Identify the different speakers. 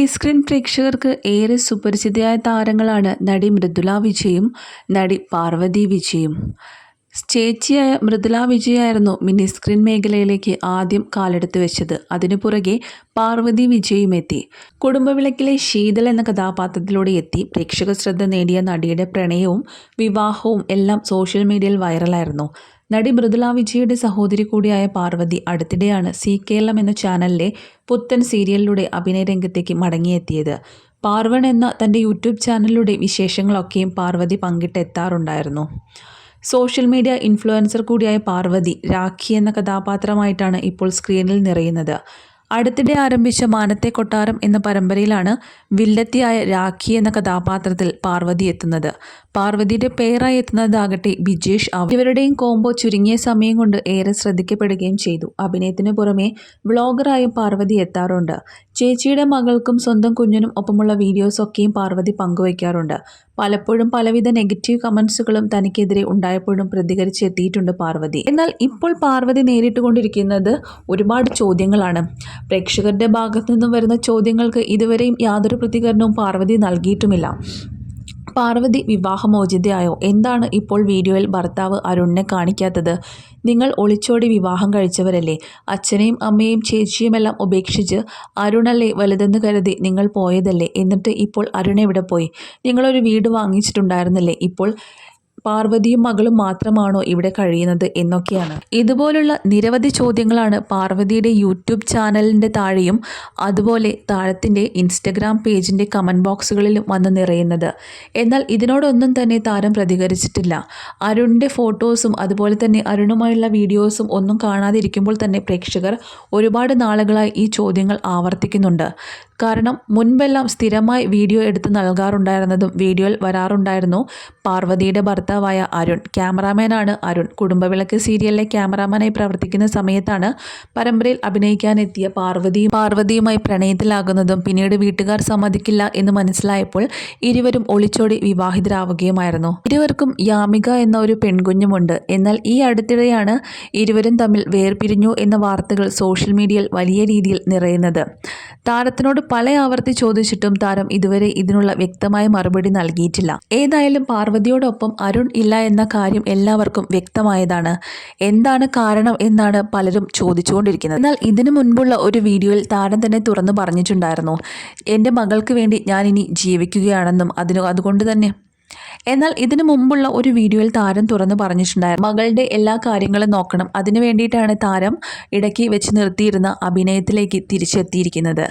Speaker 1: Mini screen പ്രേക്ഷകർക്ക് ഏറെ സുപരിചിതയായ താരങ്ങളാണ് നടി മൃദുല വിജയും നടി പാർവതി വിജയും. ചേച്ചിയായ മൃദുല വിജയായിരുന്നു മിനി സ്ക്രീൻ മേഖലയിലേക്ക് ആദ്യം കാലെടുത്ത് വെച്ചത്. അതിനു പുറകെ പാർവതി വിജയും എത്തി. കുടുംബവിളക്കിലെ ശീതൽ എന്ന കഥാപാത്രത്തിലൂടെ എത്തി. പ്രേക്ഷക ശ്രദ്ധ നേടിയ നടിയുടെ പ്രണയവും വിവാഹവും എല്ലാം സോഷ്യൽ മീഡിയയിൽ വൈറലായിരുന്നു. നടി മൃദുല വിജയുടെ സഹോദരി കൂടിയായ പാർവതി അടുത്തിടെയാണ് സി കേരളം എന്ന ചാനലിലെ പുത്തൻ സീരിയലിലൂടെ അഭിനയ രംഗത്തേക്ക് മടങ്ങിയെത്തിയത്. പാർവൺ എന്ന തന്റെ യൂട്യൂബ് ചാനലിലൂടെ വിശേഷങ്ങളൊക്കെയും പാർവതി പങ്കിട്ടെത്താറുണ്ടായിരുന്നു. സോഷ്യൽ മീഡിയ ഇൻഫ്ലുവൻസർ കൂടിയായ പാർവതി രാഖി എന്ന കഥാപാത്രമായിട്ടാണ് ഇപ്പോൾ സ്ക്രീനിൽ നിറയുന്നത്. അടുത്തിടെ ആരംഭിച്ച മാനത്തെ കൊട്ടാരം എന്ന പരമ്പരയിലാണ് വില്ലത്തിയായ രാഖി എന്ന കഥാപാത്രത്തിൽ പാർവതി എത്തുന്നത്. പാർവതിയുടെ പേരായി എത്തുന്നതാകട്ടെ ബിജേഷ് ഇവരുടെയും കോംബോ ചുരുങ്ങിയ സമയം കൊണ്ട് ഏറെ ശ്രദ്ധിക്കപ്പെടുകയും ചെയ്തു. അഭിനയത്തിന് പുറമെ വ്ളോഗറായും പാർവതി എത്താറുണ്ട്. ചേച്ചിയുടെ മകൾക്കും സ്വന്തം കുഞ്ഞിനും ഒപ്പമുള്ള വീഡിയോസൊക്കെയും പാർവതി പങ്കുവയ്ക്കാറുണ്ട്. പലപ്പോഴും പലവിധ നെഗറ്റീവ് കമൻസുകളും തനിക്കെതിരെ ഉണ്ടായപ്പോഴും പ്രതികരിച്ചെത്തിയിട്ടുണ്ട് പാർവതി. എന്നാൽ ഇപ്പോൾ പാർവതി നേരിട്ടുകൊണ്ടിരിക്കുന്നത് ഒരുപാട് ചോദ്യങ്ങളാണ്. പ്രേക്ഷകരുടെ ഭാഗത്തു നിന്നും വരുന്ന ചോദ്യങ്ങൾക്ക് ഇതുവരെയും യാതൊരു പ്രതികരണവും പാർവതി നൽകിയിട്ടുമില്ല. പാർവതി വിവാഹമോചിതയായോ? എന്താണ് ഇപ്പോൾ വീഡിയോയിൽ ഭർത്താവ് അരുണിനെ കാണിക്കാത്തത്? നിങ്ങൾ ഒളിച്ചോടി വിവാഹം കഴിച്ചവരല്ലേ? അച്ഛനെയും അമ്മയും ചേച്ചിയുമെല്ലാം ഉപേക്ഷിച്ച് അരുണല്ലേ വലുതെന്ന് കരുതി നിങ്ങൾ പോയതല്ലേ? എന്നിട്ട് ഇപ്പോൾ അരുൺ എവിടെ പോയി? നിങ്ങളൊരു വീട് വാങ്ങിച്ചിട്ടുണ്ടായിരുന്നില്ലേ? ഇപ്പോൾ പാർവതിയും മകളും മാത്രമാണോ ഇവിടെ കഴിയുന്നത് എന്നൊക്കെയാണ്. ഇതുപോലുള്ള നിരവധി ചോദ്യങ്ങളാണ് പാർവതിയുടെ യൂട്യൂബ് ചാനലിന്റെ താഴെയും അതുപോലെ താരത്തിന്റെ ഇൻസ്റ്റഗ്രാം പേജിന്റെ കമന്റ് ബോക്സുകളിലും വന്ന് നിറയുന്നത്. എന്നാൽ ഇതിനോടൊന്നും തന്നെ താരം പ്രതികരിച്ചിട്ടില്ല. അരുണിന്റെ ഫോട്ടോസും അതുപോലെ തന്നെ അരുണുമായുള്ള വീഡിയോസും ഒന്നും കാണാതിരിക്കുമ്പോൾ തന്നെ പ്രേക്ഷകർ ഒരുപാട് നാളുകളായി ഈ ചോദ്യങ്ങൾ ആവർത്തിക്കുന്നുണ്ട്. കാരണം മുൻപെല്ലാം സ്ഥിരമായി വീഡിയോ എടുത്ത് നൽകാറുണ്ടായിരുന്നതും വീഡിയോയിൽ വരാറുണ്ടായിരുന്നു. പാർവതിയുടെ ഭർത്താവായ അരുൺ ക്യാമറാമാനാണ് അരുൺ. കുടുംബവിളക്ക് സീരിയലിലെ ക്യാമറാമാനായി പ്രവർത്തിക്കുന്ന സമയത്താണ് പരമ്പരയിൽ അഭിനയിക്കാനെത്തിയ പാർവതിയും പാർവതിയുമായി പ്രണയത്തിലാകുന്നതും പിന്നീട് വീട്ടുകാർ സമ്മതിക്കില്ല എന്ന് മനസ്സിലായപ്പോൾ ഇരുവരും ഒളിച്ചോടി വിവാഹിതരാവുകയുമായിരുന്നു. ഇരുവർക്കും യാമിക എന്ന ഒരു പെൺകുഞ്ഞുമുണ്ട്. എന്നാൽ ഈ അടുത്തിടെയാണ് ഇരുവരും തമ്മിൽ വേർപിരിഞ്ഞു എന്ന വാർത്തകൾ സോഷ്യൽ മീഡിയയിൽ വലിയ രീതിയിൽ നിറയുന്നത്. താരത്തിനോട് പല ആവർത്തി ചോദിച്ചിട്ടും താരം ഇതുവരെ ഇതിനുള്ള വ്യക്തമായ മറുപടി നൽകിയിട്ടില്ല. ഏതായാലും പാർവതിയോടൊപ്പം അരുൺ ഇല്ല എന്ന കാര്യം എല്ലാവർക്കും വ്യക്തമായതാണ്. എന്താണ് കാരണം എന്നാണ് പലരും ചോദിച്ചുകൊണ്ടിരിക്കുന്നത്. എന്നാൽ ഇതിനു മുൻപുള്ള ഒരു വീഡിയോയിൽ താരം തന്നെ തുറന്നു പറഞ്ഞിട്ടുണ്ടായിരുന്നു. എന്റെ മകൾക്ക് വേണ്ടി ഞാൻ ഇനി ജീവിക്കുകയാണെന്നും അതിന് അതുകൊണ്ട് തന്നെ. എന്നാൽ ഇതിനു മുമ്പുള്ള ഒരു വീഡിയോയിൽ താരം തുറന്നു പറഞ്ഞിട്ടുണ്ടായിരുന്നു. മകളുടെ എല്ലാ കാര്യങ്ങളും നോക്കണം. അതിനു വേണ്ടിയിട്ടാണ് താരം ഇടയ്ക്ക് വെച്ച് നിർത്തിയിരുന്ന അഭിനയത്തിലേക്ക് തിരിച്ചെത്തിയിരിക്കുന്നത്.